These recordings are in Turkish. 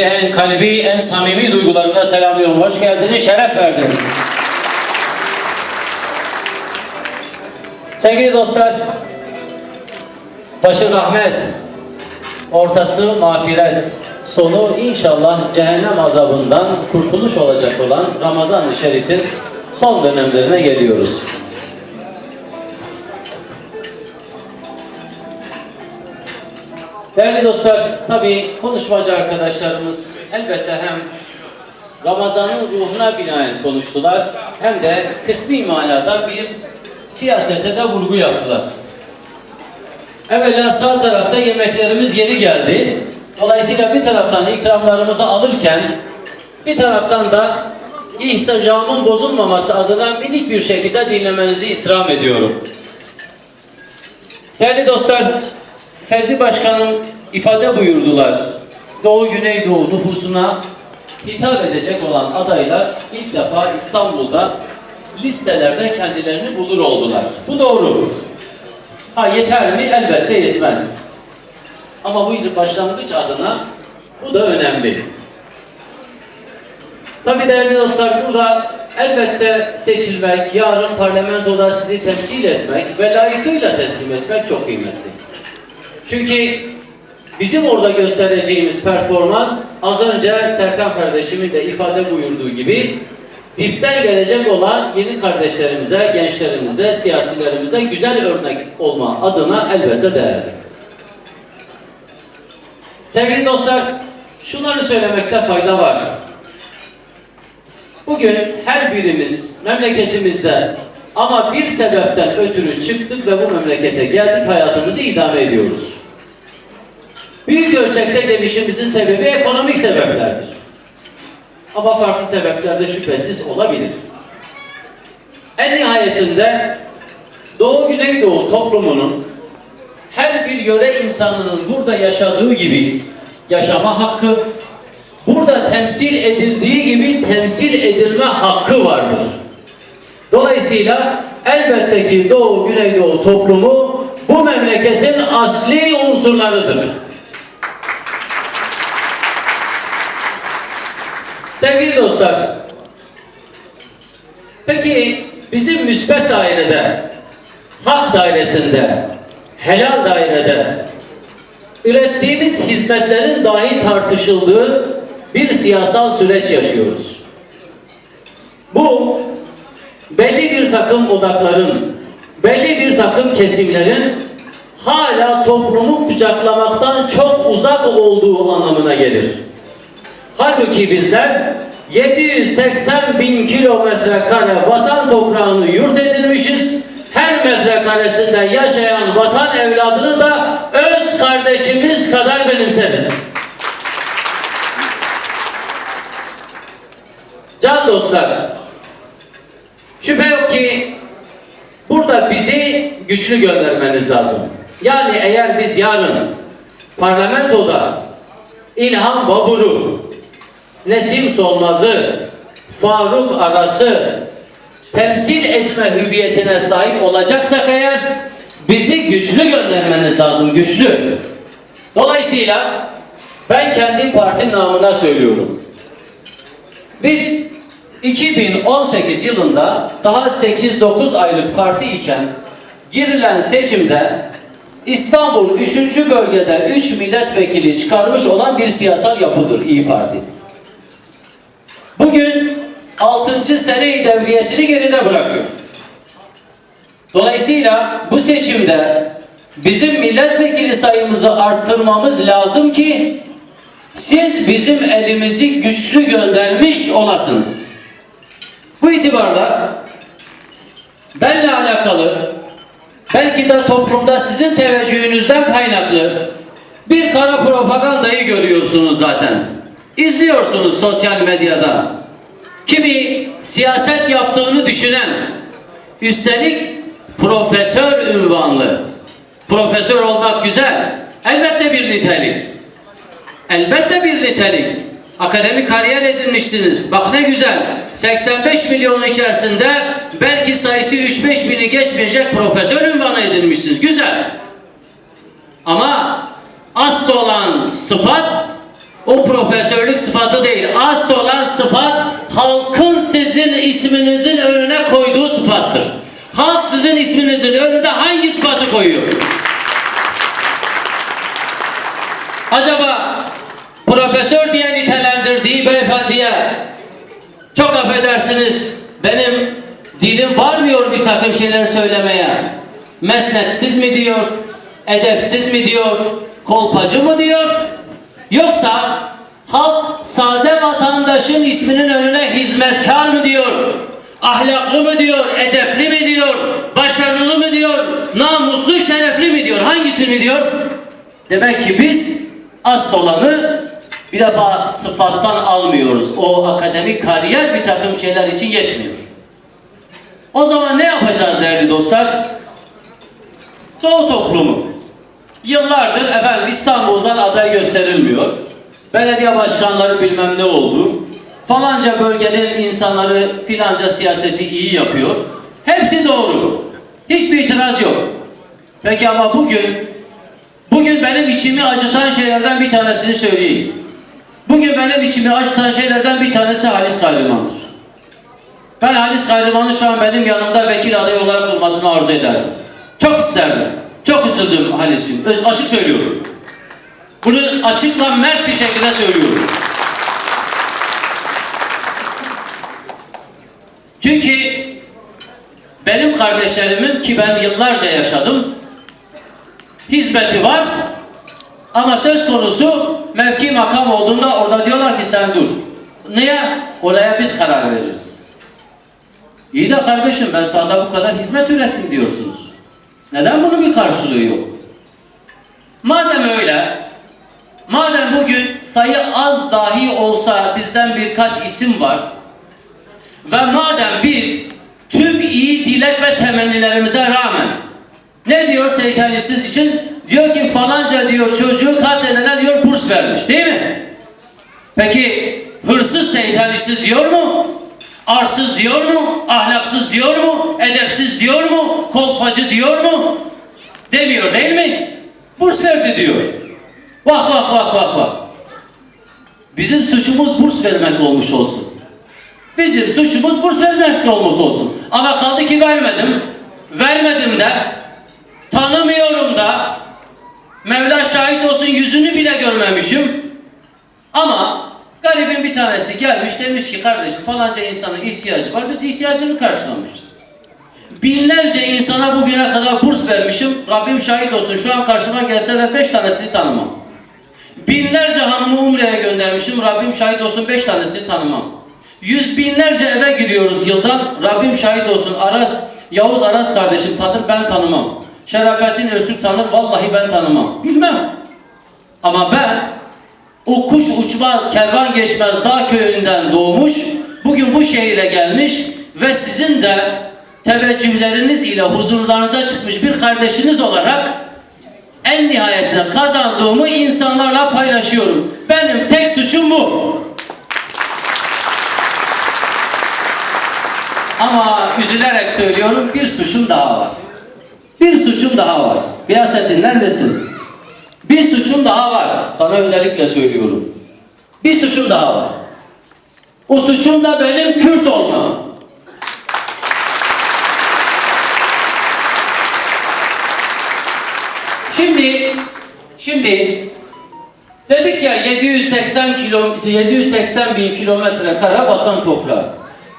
En kalbi, en samimi duygularımla selamlıyorum. Hoş geldiniz, şeref verdiniz. Sevgili dostlar, başı rahmet, ortası mağfiret, sonu inşallah cehennem azabından kurtuluş olacak olan Ramazan-ı Şerif'in son dönemlerine geliyoruz. Değerli dostlar, tabii konuşmacı arkadaşlarımız elbette hem Ramazan'ın ruhuna binaen konuştular hem de kısmi manada bir siyasete de vurgu yaptılar. Evvela sağ tarafta yemeklerimiz yeni geldi. Dolayısıyla bir taraftan ikramlarımızı alırken bir taraftan da ihsacamın bozulmaması adına minik bir şekilde dinlemenizi istirham ediyorum. Değerli dostlar, Fevzi Başkan'ın ifade buyurdular. Doğu Güneydoğu nüfusuna hitap edecek olan adaylar ilk defa İstanbul'da listelerde kendilerini bulur oldular. Bu doğru. Ha yeter mi? Elbette yetmez. Ama bu bir başlangıç adına bu da önemli. Tabii değerli dostlar burada elbette seçilmek, yarın parlamentoda sizi temsil etmek ve layıkıyla teslim etmek çok kıymetli. Çünkü bizim orada göstereceğimiz performans az önce Serkan kardeşimin de ifade buyurduğu gibi dipten gelecek olan yeni kardeşlerimize, gençlerimize, siyasilerimize güzel örnek olma adına elbette değerli. Sevgili dostlar, şunları söylemekte fayda var. Bugün her birimiz memleketimizde ama bir sebepten ötürü çıktık ve bu memlekete geldik, hayatımızı idame ediyoruz. Büyük ölçekte gelişimizin sebebi ekonomik sebeplerdir. Ama farklı sebepler de şüphesiz olabilir. En nihayetinde Doğu Güneydoğu toplumunun her bir yöre insanının burada yaşadığı gibi yaşama hakkı, burada temsil edildiği gibi temsil edilme hakkı vardır. Dolayısıyla elbette ki Doğu Güneydoğu toplumu bu memleketin asli unsurlarıdır. Sevgili dostlar, peki bizim müsbet dairede, hak dairesinde, helal dairede ürettiğimiz hizmetlerin dahi tartışıldığı bir siyasal süreç yaşıyoruz. Bu belli bir takım odakların, belli bir takım kesimlerin hala toplumu kucaklamaktan çok uzak olduğu anlamına gelir. Halbuki bizler 780 bin kilometre kare vatan toprağını yurt edinmişiz. Her metrekaresinde yaşayan vatan evladını da öz kardeşimiz kadar benimseriz. Can dostlar, şüphe yok ki burada bizi güçlü göndermeniz lazım. Yani eğer biz yarın parlamentoda İlhan Babur'u, Nesim Solmaz'ı, Faruk Aras'ı temsil etme hüviyetine sahip olacaksak eğer bizi güçlü göndermeniz lazım, güçlü. Dolayısıyla ben kendi parti namına söylüyorum. Biz 2018 yılında daha 8-9 aylık parti iken girilen seçimde İstanbul 3. bölgede 3 milletvekili çıkarmış olan bir siyasal yapıdır İyi Parti. Bugün 6. seneyi devriyesini geride bırakıyor. Dolayısıyla bu seçimde bizim milletvekili sayımızı arttırmamız lazım ki siz bizim elimizi güçlü göndermiş olasınız. Bu itibarla benle alakalı belki de toplumda sizin teveccühünüzden kaynaklı bir kara propagandayı görüyorsunuz zaten. İzliyorsunuz sosyal medyada. Kimi siyaset yaptığını düşünen, üstelik profesör ünvanlı. Profesör olmak güzel. Elbette bir nitelik. Elbette bir nitelik. Akademik kariyer edinmişsiniz. Bak ne güzel. 85 milyonun içerisinde belki sayısı 3-5 bini geçmeyecek profesör ünvanı edinmişsiniz. Güzel. Ama asıl olan sıfat O profesörlük sıfatı değil. Asıl olan sıfat halkın sizin isminizin önüne koyduğu sıfattır. Halk sizin isminizin önüne hangi sıfatı koyuyor? Acaba profesör diye nitelendirdiği beyefendiye çok affedersiniz benim dilim varmıyor bir takım şeyler söylemeye. Mesnetsiz mi diyor, edepsiz mi diyor, kolpacı mı diyor? Yoksa halk sade vatandaşın isminin önüne hizmetkar mı diyor? Ahlaklı mı diyor, edepli mi diyor, başarılı mı diyor, namuslu, şerefli mi diyor? Hangisini diyor? Demek ki biz asıl olanı bir defa sıfattan almıyoruz. O akademik kariyer bir takım şeyler için yetmiyor. O zaman ne yapacağız değerli dostlar? Doğu toplumu. Yıllardır efendim İstanbul'dan aday gösterilmiyor. Belediye başkanları bilmem ne oldu. Falanca bölgenin insanları filanca siyaseti iyi yapıyor. Hepsi doğru. Hiçbir itiraz yok. Peki ama bugün Bugün benim içimi acıtan şeylerden bir tanesini söyleyeyim. Bugün benim içimi acıtan şeylerden bir tanesi Halis Kahraman'dır. Ben Halis Kahraman'ın şu an benim yanımda vekil adayı olarak olmasını arzu ederdim. Çok isterdim. Çok üzüldüm Halis'im. Açık söylüyorum. Bunu açıkla mert bir şekilde söylüyorum. Çünkü benim kardeşlerimin ki ben yıllarca yaşadım hizmeti var ama söz konusu mevki makam olduğunda orada diyorlar ki sen dur. Niye? Oraya biz karar veririz. İyi de kardeşim ben sahada bu kadar hizmet ürettim diyorsunuz. Neden bunun bir karşılığı yok? Madem öyle, madem bugün sayı az dahi olsa bizden birkaç isim var ve madem biz tüm iyi dilek ve temennilerimize rağmen ne diyor seytanisiz için? Diyor ki falanca diyor çocuğu katledene diyor burs vermiş değil mi? Peki hırsız seytanisiz diyor mu? Arsız diyor mu? Ahlaksız diyor mu? Edepsiz diyor mu? Kolpacı diyor mu? Demiyor değil mi? Burs verdi diyor. Bak bak bak bak bak. Bizim suçumuz burs vermek olmuş olsun. Bizim suçumuz burs vermek olmuş olsun. Ama kaldı ki vermedim. Vermedim de tanımıyorum da Mevla şahit olsun yüzünü bile görmemişim. Ama garibin bir tanesi gelmiş demiş ki kardeşim falanca insanın ihtiyacı var biz ihtiyacını karşılamışız. Binlerce insana bugüne kadar burs vermişim. Rabbim şahit olsun şu an karşıma gelseler beş tanesini tanımam. Binlerce hanımı Umre'ye göndermişim. Rabbim şahit olsun beş tanesini tanımam. Yüz binlerce eve giriyoruz yıldan. Rabbim şahit olsun Aras, Yavuz Aras kardeşim tanır ben tanımam. Şerafettin Öztürk tanır vallahi ben tanımam. Bilmem. Ama ben o kuş uçmaz, kervan geçmez dağ köyünden doğmuş, bugün bu şehire gelmiş ve sizin de teveccühleriniz ile huzurlarınıza çıkmış bir kardeşiniz olarak en nihayetinde kazandığımı insanlarla paylaşıyorum. Benim tek suçum bu. Ama üzülerek söylüyorum bir suçum daha var. Bir suçum daha var. Gıyasettin neredesin? Bir suçum daha var. Sana özellikle söylüyorum. Bir suçum daha var. O suçum da benim Kürt olmam. Şimdi, şimdi dedik ya 780 kilo, 780 bin kilometre kare vatan toprağı.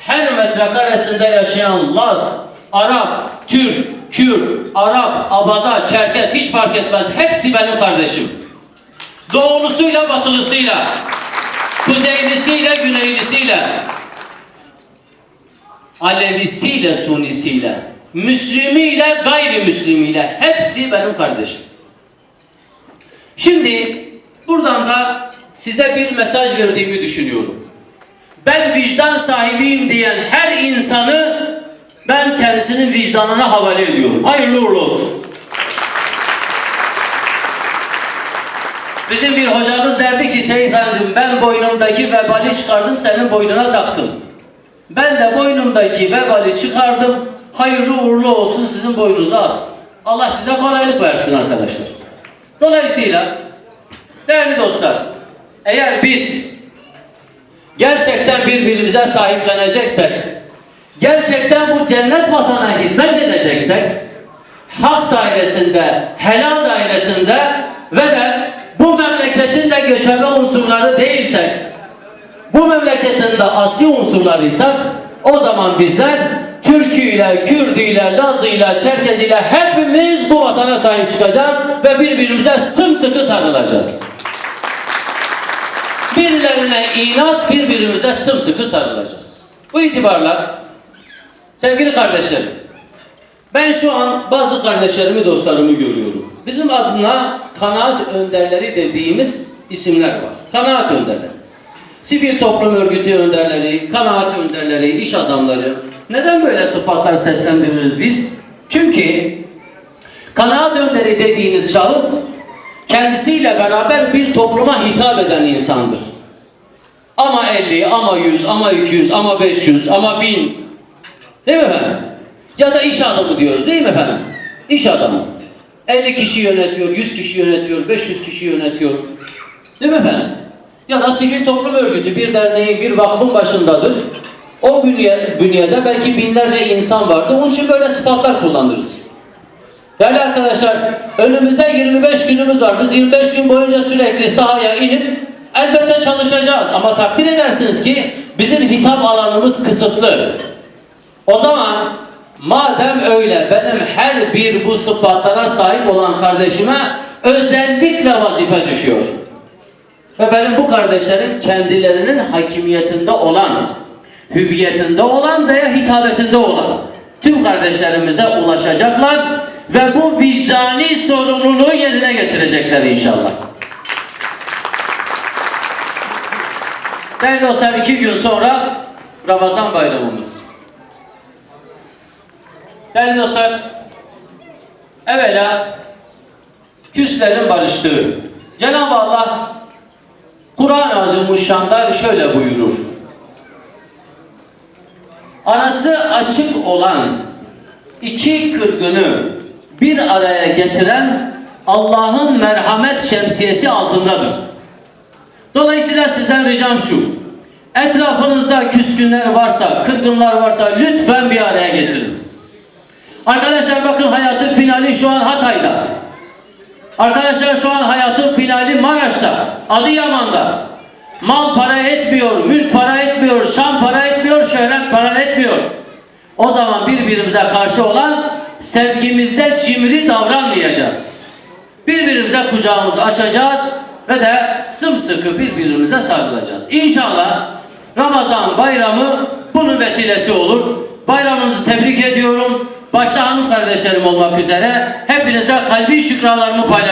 Her metrekaresinde yaşayan Laz, Arap, Türk, Kürt, Arap, Abaza, Çerkez hiç fark etmez. Hepsi benim kardeşim. Doğulusuyla batılısıyla, kuzeylisiyle güneylisiyle, Alevisiyle Sunisiyle, Müslümiyle gayrimüslimiyle hepsi benim kardeşim. Şimdi buradan da size bir mesaj verdiğimi düşünüyorum. Ben vicdan sahibiyim diyen her insanı ben kendisinin vicdanına havale ediyorum. Hayırlı uğurlu olsun. Bizim bir hocamız derdi ki Seyit Hanımcığım ben boynumdaki vebali çıkardım senin boynuna taktım. Ben de boynumdaki vebali çıkardım. Hayırlı uğurlu olsun sizin boynunuza as. Allah size kolaylık versin arkadaşlar. Dolayısıyla değerli dostlar eğer biz gerçekten birbirimize sahipleneceksek, gerçekten bu cennet vatana hizmet edeceksek, hak dairesinde, helal dairesinde ve de bu memleketin de göçebe unsurları değilsek, bu memleketin de asli unsurlarıysak, o zaman bizler Türküyle, Kürdüyle, Lazıyla, Çerkeziyle hepimiz bu vatana sahip çıkacağız ve birbirimize sımsıkı sarılacağız. Birilerine inat, birbirimize sımsıkı sarılacağız. Bu itibarla sevgili kardeşlerim, ben şu an bazı kardeşlerimi, dostlarımı görüyorum. Bizim adına kanaat önderleri dediğimiz isimler var. Kanaat önderleri. Sivil toplum örgütü önderleri, kanaat önderleri, iş adamları. Neden böyle sıfatlar seslendiririz biz? Çünkü kanaat önderi dediğiniz şahıs kendisiyle beraber bir topluma hitap eden insandır. Ama 50, ama 100, ama 200, ama 500, ama 1000. Değil mi efendim? Ya da iş adamı diyoruz değil mi efendim? İş adamı. 50 kişi yönetiyor, 100 kişi yönetiyor, 500 kişi yönetiyor. Değil mi efendim? Ya da sivil toplum örgütü bir derneğin, bir vakfın başındadır. O bünye, bünyede belki binlerce insan vardı. Onun için böyle sıfatlar kullanırız. Değerli arkadaşlar, önümüzde 25 günümüz var. Biz 25 gün boyunca sürekli sahaya inip elbette çalışacağız. Ama takdir edersiniz ki bizim hitap alanımız kısıtlı. O zaman madem öyle benim her bir bu sıfatlara sahip olan kardeşime özellikle vazife düşüyor. Ve benim bu kardeşlerim kendilerinin hakimiyetinde olan, hüviyetinde olan veya hitabetinde olan tüm kardeşlerimize ulaşacaklar ve bu vicdani sorumluluğu yerine getirecekler inşallah. Değerli dostlar iki gün sonra Ramazan bayramımız. Değerli dostlar, evvela küslerin barıştığı. Cenab-ı Allah Kur'an-ı Azimuşşan'da şöyle buyurur. Arası açık olan iki kırgını bir araya getiren Allah'ın merhamet şemsiyesi altındadır. Dolayısıyla sizden ricam şu. Etrafınızda küskünler varsa, kırgınlar varsa lütfen bir araya getirin. Arkadaşlar bakın hayatın finali şu an Hatay'da. Arkadaşlar şu an hayatın finali Maraş'ta, Adıyaman'da. Mal para etmiyor, mülk para etmiyor, şan para etmiyor, şöhret para etmiyor. O zaman birbirimize karşı olan sevgimizde cimri davranmayacağız. Birbirimize kucağımızı açacağız ve de sımsıkı birbirimize sarılacağız. İnşallah Ramazan bayramı bunun vesilesi olur. Bayramınızı tebrik ediyorum. Başta hanım kardeşlerim olmak üzere hepinize kalbi şükralarımı paylaşıyorum.